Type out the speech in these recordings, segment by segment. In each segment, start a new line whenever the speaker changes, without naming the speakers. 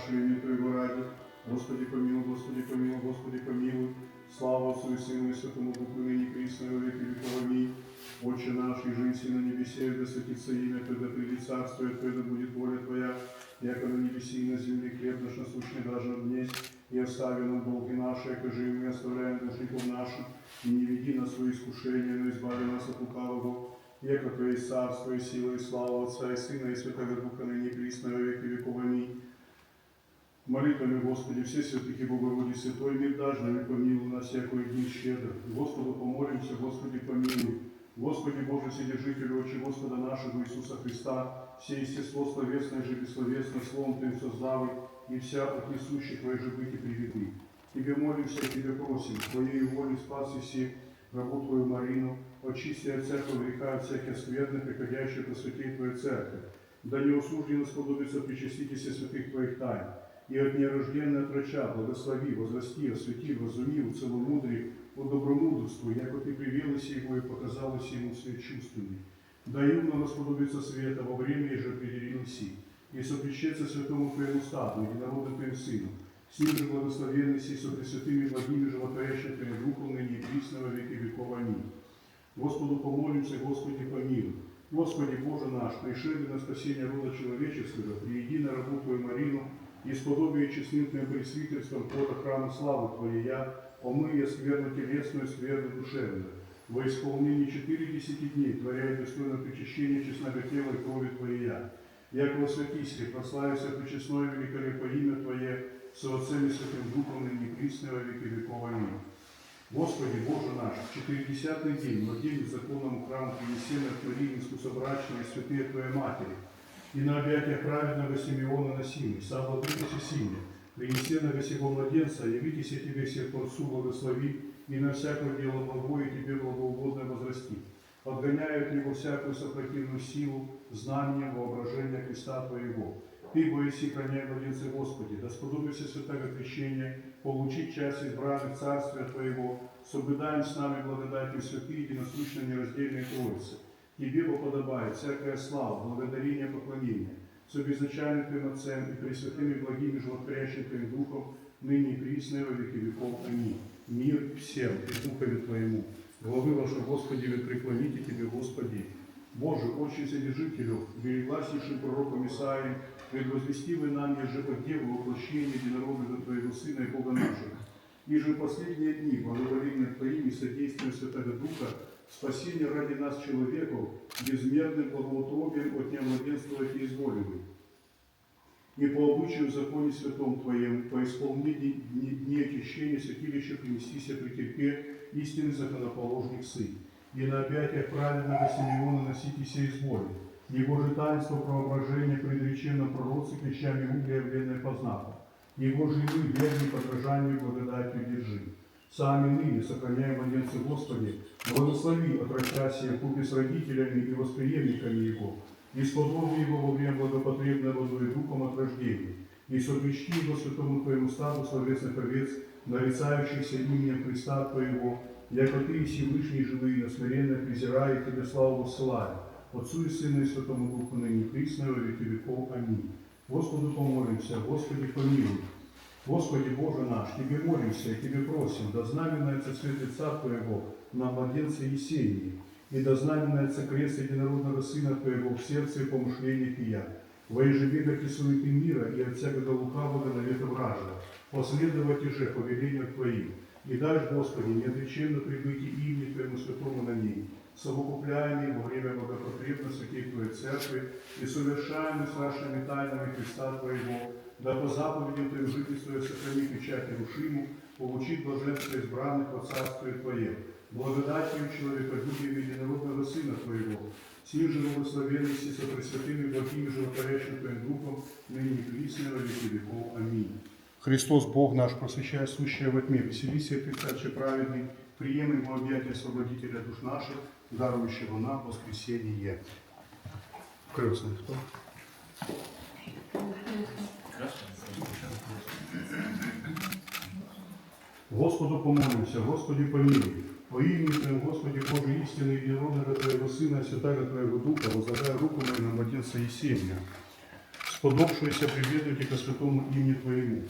наше имя Твоего ради. Господи помилуй, Господи помилуй, Господи помилуй. Слава Отцу и Сыну и Святому Духу, ныне и присно, и веки веков. Аминь. Отче наш, и жизнь на небесе, да святится имя Твое, да придет царствие Твое, да будет воля Твоя, яко на небеси и на земле хлеб наш насущный даже днесь, и остави нам долги наши, яко же и мы оставляем должников нашим, и не веди нас в свои искушения, но избави нас от лукавого, Твое есть царство, и слава Отца, и Сына, и Святого Духа, и присно, во веки веков. Аминь. Молитвами, Господи, все святых и Богородицы, Твой мир дашь, да не помилуй нас всякую дни щедро. Господу помолимся, Господи, помилуй. Господи Боже, Вседержитель, Отче Господа нашего Иисуса Христа, все естество словесное же бессловесное, Словом Твоим создавы, и вся от несущих Твоей же быть и приведы. Тебе молимся, Тебе просим, Твоей волей спаси все, рабу Твою Марину, очисти от всякого греха, от всяких скверных, приходящих по святей Твоей Церкви. Да не услужденно сподобится причастить все святых Твоих тайн, и от нерожденной отроча благослови, возрасти, освети, возуми, уцеломудри, по добромудрству, яко ты привелась его и показалась ему сверхчувственной. Да умно расподобиться света во время и же определился, и сопрещется святому Твоему стаду, единородным Твоим Сыну, с ним же благословенный сей пресвятыми благими животворящим Твоим Духом, ныне и присно веки веков. Аминь. Господу помолимся, Господи помилуй. Господи Боже наш, пришедший на спасение рода человеческого, приведи на рабу Твою Марину, и сподобие честным пресвитерством плода храма славы Твоей я, омые скверну телесную, скверну душевную. Во исполнении четыредесяти дней творяй достойно причащение честного тела и крови Твоей я. Яко святись, прославится причестное великолепное имя Твое, со Отцем и Святым Духом, ныне присно во веки веков. Аминь. Господи Боже наш, в четыредесятый день, в день законному храму принесена Твори искусобрачные святые Твоей Матери, и на объятия праведного Симеона носимый, сам владыкося сине, принесена сего младенца, явитесь тебе всех Творцу благослови, и на всякое дело благое тебе благоугодное возрасти. Подгоняя от него всякую сопротивную силу, знание, воображение Христа Твоего. Ты, боиси, храняй младенца Господи, да сподобися святого крещения, получить часть избранных Царствия Твоего, соблюдаем с нами благодатью святые и насущно нераздельные Троицы. Тебе поподобает всякая слава, благодарение, поклонение, с обезначальным Твоим Отцем и пресвятыми благими животворящим Твоим Духом, ныне и присно и во веки веков. Аминь. Мир всем и Духове Твоему. Главы ваши, Господи, вы преклоните Тебе, Господи. Боже, очень содержителю, великласснейшим пророком Исаием, предвозвести вы нам ежеподдеву воплощение единородного Твоего Сына и Бога нашего. И же последние дни, благоволенные Твоими содействием Святого Духа, спасение ради нас человеков, безмерным благоутробием от неомладенствовать и изволивай. И по обычаю законе святом Твоем, по исполнении дни очищения святилища принести себе при терпе истинный законоположник Сын. И на объятиях праведного Симеона носите сей изволи. Его же таинство преображения предречено пророцы клещами угля явленное познако. Его и мы, подражанию благодатью держи. Сами ныне, сохраняя младенца Господи, благослови отращасия купе с родителями и восприемниками Его, и сподоби Его во время благопотребной водой Духом от рождения, и совмещи Его святому Твоему стаду словесных овец, нарицающийся именем Христа Твоего, яко Ты и Всевышний живые, на смиренно презирая Тебе славу воссылая, Отцу и Сыну и Святому Духу и присно и во веки веков. Аминь. Господу помолимся, Господи помилуй. Господи Боже наш, Тебе молимся и Тебе просим, да знаменуется свет лица Твоего на младенце Есении, и да знаменуется крест единородного Сына Твоего в сердце и помышлениях и я, во ежеведах и суеты мира и от всякого лукавого навета вражего, последовать же по велению Твоим, и дашь, Господи, неотреченно прибыть и имени Твоему святому на ней, совокупляемый во время благопотребной святей Твоей Церкви и совершаемый с нашими тайнами Христа Твоего, да по заповедям Твоим жительствуя сохрани печать Рушиму, получить блаженство избранных во Царствие Твое, благодатью человеколюбием единородного Сына Твоего, сим же благословенности со пресвятыми благими животворящим Твоим Духом, ныне и присно во веки веков. Аминь. Христос, Бог наш, просвещая сущее во тьме, веселись и Отец праведный, приемлем во объятия освободителя душ наших, дарующего нам воскресение. Крестный кто? Господу помолимся, Господи помилуй. Во имени Твоем, Господи Боже, истины единородного Твоего Сына, Святаго Твоего Духа, возлагая руку мою на младенца Есения. Сподобшуюся прибегнуть ко святому имени Твоему,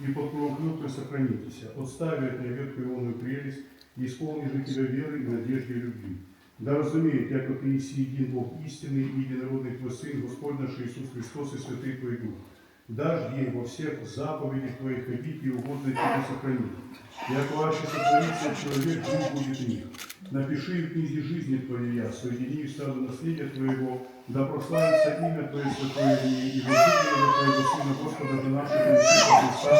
и под кровом сохранитесь, отстави от ветку ионную прелесть, и исполни же Тебя верой и надежде и любви. Да разумеет, яко Ты иси един Бог истинный и единородный Твой Сын, Господь наш Иисус Христос и Святый Твой Дух. Дашь ей во всех заповедях Твоих ходить и угодно Тебе сохранить. Яко аще сотворится человек, жив будет в них. Напиши в книге жизни Твоей я, соедини в стаду наследия Твоего, да прославится имя Твое святое в ней, и возлюбленного Твоего Сына Господа же нашего Иисуса Христа,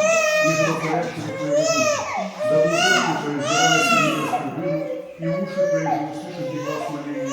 и животворящего Твоего Духа. Да благодать Твое взирает на небесную выну, и уши Твои же услышат и глаз меня.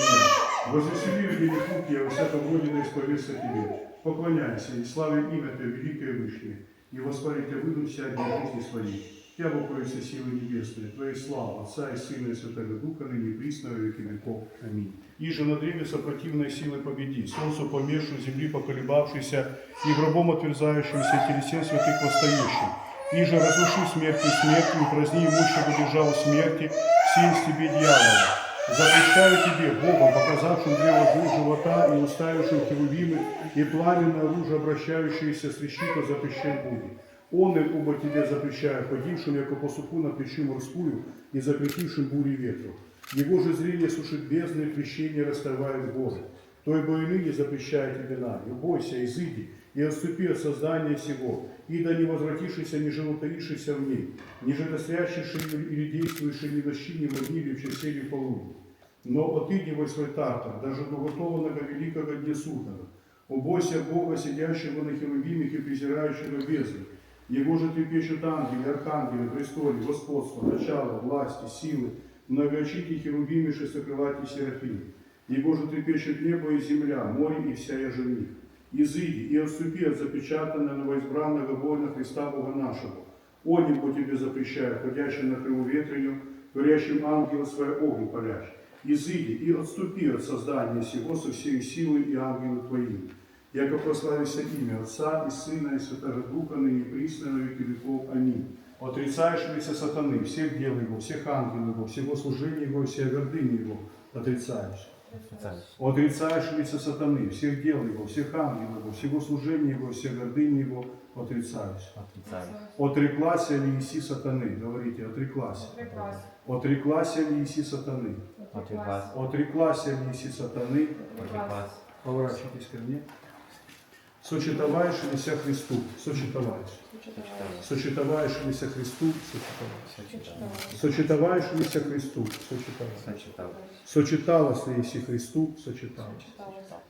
Возвесели людей путь я во всяком роде да исповедься Тебе. Поклоняйся и славим имя Твое великое и вышнее, и воспарит Тебя выйду вся дни жизни своей. Я покоится силы небесные, Твоей славы, Отца и Сына и Святого Духа, ныне и присно во веки веков. Аминь. И же на древе сопротивной силой победи, солнцу помешу, земли поколебавшейся, и гробом отверзающимся, и телесен святых восстающим. И же разруши смертью смертью, и праздни имущего державу смерти, сесть тебе дьявола. Запрещаю тебе, Богом, показавшим древо живота и уставившим херувимы, и пламенное оружие, обращающееся с решито, запрещен будет. Он им оба тебе запрещаю, ходившим, яко по суху на печи морскую, и запретившим бури ветру. Его же зрение сушит бездны, и крещение расставает горы. Той бы и ныне запрещаю тебе нам, и бойся, изыди, и отступи от создания сего, и да не возвратишься, не животоришься в ней, не житосрящийся или действующий ни ночи, ни в дни, или в часе, в полудни. Но отыди во свой тартар, даже до готованного великого дня судного. Убойся Бога, сидящего на херувимах и презирающего бездны. Его же трепещут ангелы, архангелы, престолы, господство, начало, власти, силы, многоочики херувимы, шестокрылатые серафимы. Его же трепещут небо и земля, море и вся в них. Изыди и отступи от запечатанного новоизбранного воина Христа Бога нашего. Оним по тебе запрещаю, ходящим на крылу ветреню, творящим ангела своя огонь палящ. Изыди и отступи от создания сего со всей силой и ангелы твоими. Яко прославится имя Отца и Сына и Святого Духа, ныне и присно на веки веков. Аминь. Отрицающегося сатаны, всех дел его, всех ангелов его, всего служения его, всей гордыни его, отрицаешь. Отрицающегося сатаны, всех дел его, всех ангелов его, всего служения его, всей гордыни его, отрицаешь. Отреклась ли иси сатаны? Говорите, отреклась. Отреклась ли иси сатаны?
Отреклась.
Отреклась ли иси сатаны? Поворачивайтесь ко мне. Сочетоваешь ли ся Христу? Сочетоваешь. Сочетоваешь ли ся Христу? Сочетоваешь. Сочетоваешь ли ся Христу? Сочетоваешь.
Сочетал.
Сочеталась ли иси Христу? Сочеталась.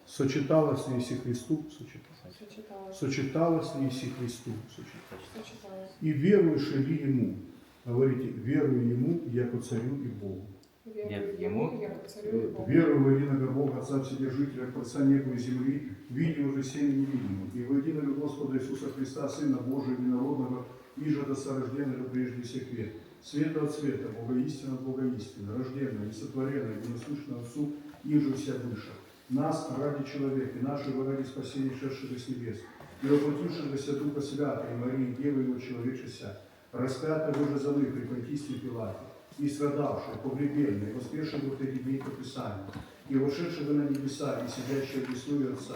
Сочеталась ли иси Христу? Сочеталась. Сочеталась ли иси Христу? Сочеталась. И веруешь ли Ему? Говорите, верую Ему, яко царю и Богу.
Верую Ему, я царю и Богу.
Верую в единого Бога, Отца Вседержителя, Творца неба и земли, видя уже всеми невидимым, и в единого Господа Иисуса Христа, Сына Божия единородного, и же до сорожденного прежде всех век. Света от света, Бога истина от Бога истина, рожденная, несотворенная, ненаслышная Отцу, и же вся выше. Нас ради человека, нашего ради спасения, шедшего с небес, и воплотившегося Духа Святого, и Марии, Девы Его человечеся, распятого же за вы при Понтисте Пилате, и страдавшего, погребенного, и воскресшего в трех дней по Писанию, и вошедшего на небеса, и сидящего в десную Отца,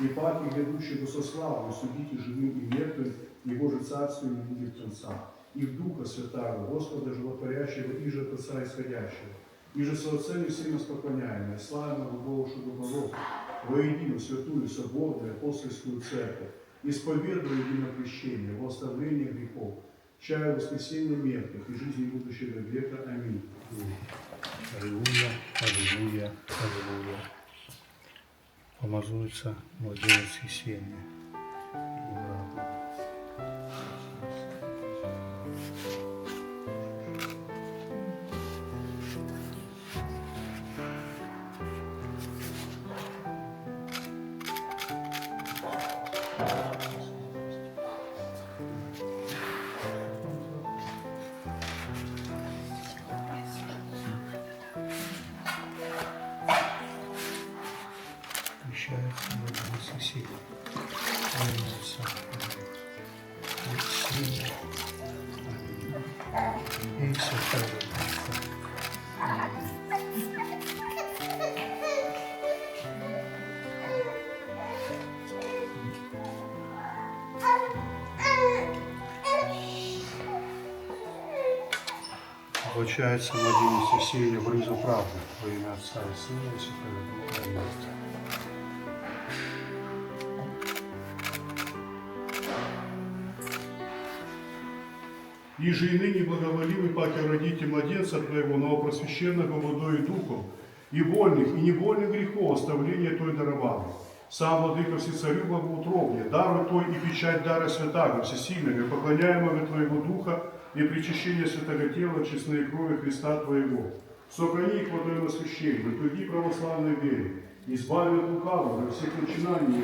и паки, грядущего со славой, судите живым и мертвым, Его же царство не будет конца. И в Духа Святого, Господа Животворящего, и же от Отца исходящего, и же со Отцем и Сыном споконяемое, славного чтобы Богов, воедино святую, соборную, апостольскую церковь, исповедуя едино крещение, во оставление грехов, чая воскресения мертвых и жизни будущего века. Аминь.
Аллилуйя, аллилуйя, аллилуйя. Помазуется младенец Есения. И благо. Крещается Получается, младенец Есения врызу правду во имя Отца и Сына и Святого Духа.
И и ныне благоволивый паке родите младенца Твоего, новопросвященного водой и духом, и вольных, и невольных грехов оставления Той даровал. Сам, Владыка Всецарю Благоутробье, даруй Той и печать дара святаго, всесильного, поклоняемого Твоего Духа и причащения святого тела, честной крови Христа Твоего. Сохрани их водой восхищения, утверди православной вере, избави от лукавого и всех начинаний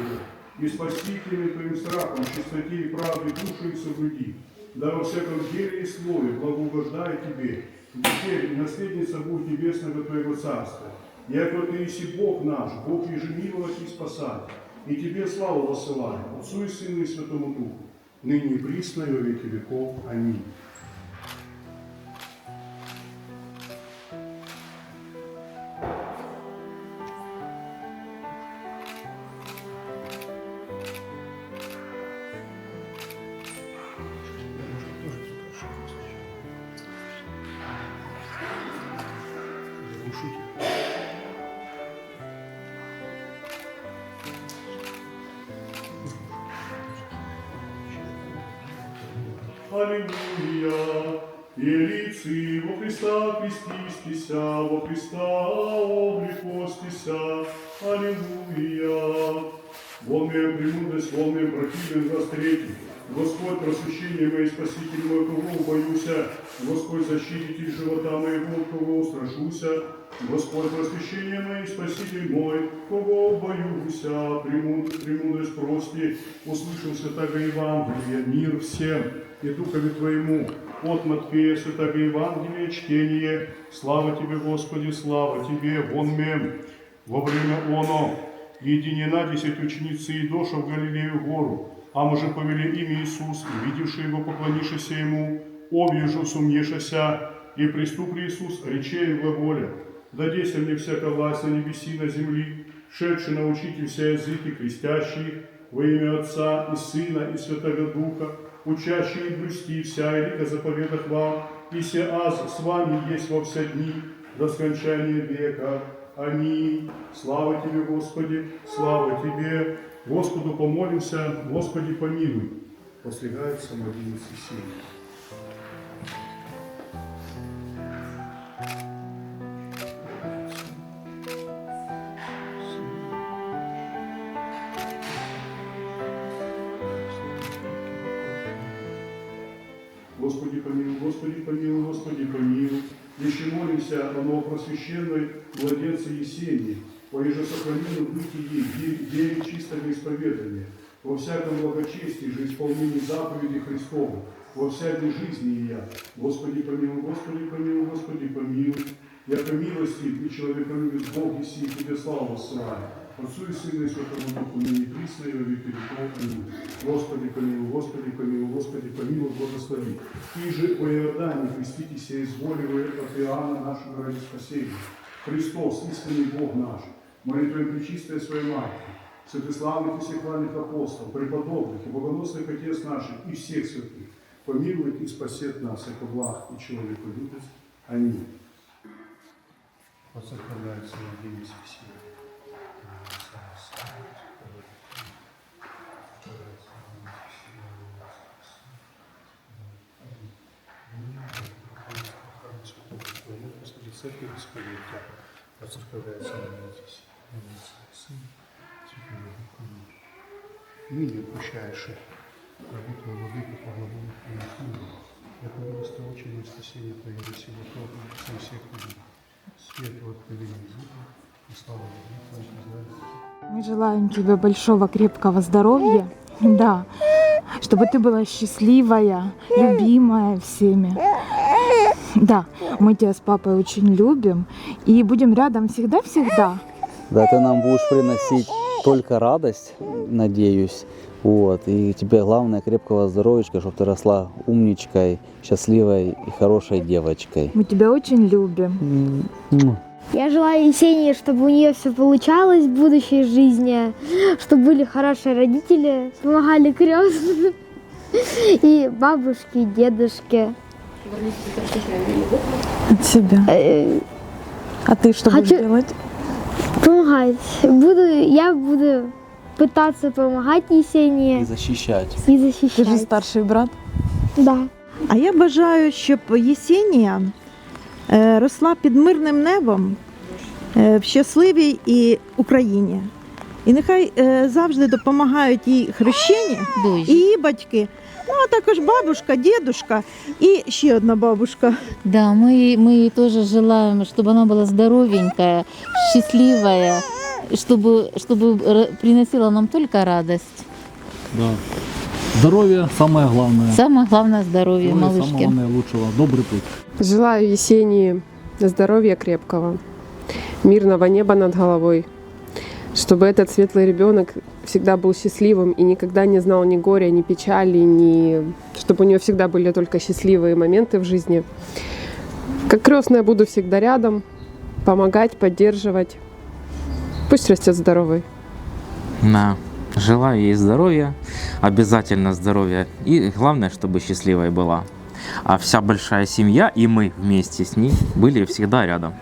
и спаси теми Твоим страхом, чистоте и правде душу их соблюди. Да во всяком деле и слове благоугождая Тебе, теперь и наследница будь небесного Твоего Царства. Яко Ты иси Бог наш, Бог ежемиловать и спасать, и Тебе славу посылаем, Отцу и Сыну и Святому Духу, ныне и присно и во веки веков. Аминь. Аллилуйя! Елицы во Христа крестистися, во Христа облекостися. Аллилуйя! Вон мне премудрость, вон мне противен третий. Господь, просвещение мое, спаситель мой, кого боюся. Господь, защититель живота моего, кого страшуся. Господь, просвещение мое, спаситель мой, кого боюся. Премудрость, премудрость прости, услышал святого Евангелия, мир всем и Духове Твоему. От Матфея Святого Евангелия чтение. Слава Тебе, Господи, слава Тебе, вон мем. Во время оно единена десять ученицы и доша в Галилею гору, а мы же повели имя Иисус, и видевши его, поклонившися ему, объезжу сумнешася, и приступли Иисус, речей в глаголе, дадеся мне всякая власть на небеси и на земли, шедший научите все языки, крестящие во имя Отца и Сына и Святого Духа, учащие блюсти вся и лика заповедах вам, и се аз с вами есть во все дни до скончания века. Аминь. Слава Тебе, Господи, слава Тебе. Господу помолимся, Господи помилуй. Постригается младенец Есения. Молимся о новопросвященной младенце Есении, по ежесохранению бытии, вере- чистого исповедания, во всяком благочестии же исполнении заповеди Христову, во всякой жизни ее. Господи помилуй, Господи помилуй, Господи помилуй. Яко милости и человеколюбец Бог и Тебе славу воссылаю. Отцу и Сыну и Святому Духу, ныне и присно и во веки веков. Аминь. Господи помилуй, Господи помилуй, Господи помилуй, благослови. И же по Иордане креститесь и изволивая от Иоанна нашего ради спасения. Христос, истинный Бог наш, молитвой пречистая своей Матери, святославных и всехвальных апостолов, преподобных и богоносных Отец наших и всех святых, помилует и спасет нас, яко благ и человеколюбец. Аминь.
Воцерковляется младенец Есения. Во церкви бесполетия. Воцерковляется Есения. Во имя Отца и. Ныне прощаешь работу владыки по главу и книгу. Я пожалуйста, очень Твое, силу Бога, со всех людей. Свет вот повеления Бога,
Мы желаем тебе большого крепкого здоровья, да, чтобы ты была счастливая, любимая всеми. Да, мы тебя с папой очень любим и будем рядом всегда-всегда.
Да, ты нам будешь приносить только радость, надеюсь. Вот. И тебе главное крепкого здоровья, чтобы ты росла умничкой, счастливой и хорошей девочкой.
Мы тебя очень любим.
Я желаю Есении, чтобы у нее все получалось в будущей жизни, чтобы были хорошие родители, помогали крестным и бабушки, и дедушки.
От себя.
Э,
А ты что будешь
Хочу-
делать?
помогать. Буду, я буду пытаться помогать
И
Есении
защищать.
и
Ты же
защищать.
старший брат.
Да.
А я бажаю, щоб Єсенія росла під мирним небом е, в щасливій і Україні. І нехай е, завжди допомагають їй хрещені і її батьки. Ну, а також бабушка, дідушка і ще одна бабушка.
Да, мы, мы ей тоже желаем, чтобы она была здоровенькая, счастливая, чтобы, чтобы р- приносила нам только радость.
Да. Здоровье самое главное.
Самое главное здоровье,
Здоровье самое
малышки.
главное лучшего. Добрый путь.
Желаю Есении здоровья крепкого, мирного неба над головой, чтобы этот светлый ребенок всегда был счастливым и никогда не знал ни горя, ни печали, ни... чтобы у нее всегда были только счастливые моменты в жизни. Как крестная буду всегда рядом, помогать, поддерживать. Пусть растет здоровый.
Да. Желаю ей здоровья, обязательно здоровья. И главное, чтобы счастливой была. А вся большая семья и мы вместе с ней были всегда рядом.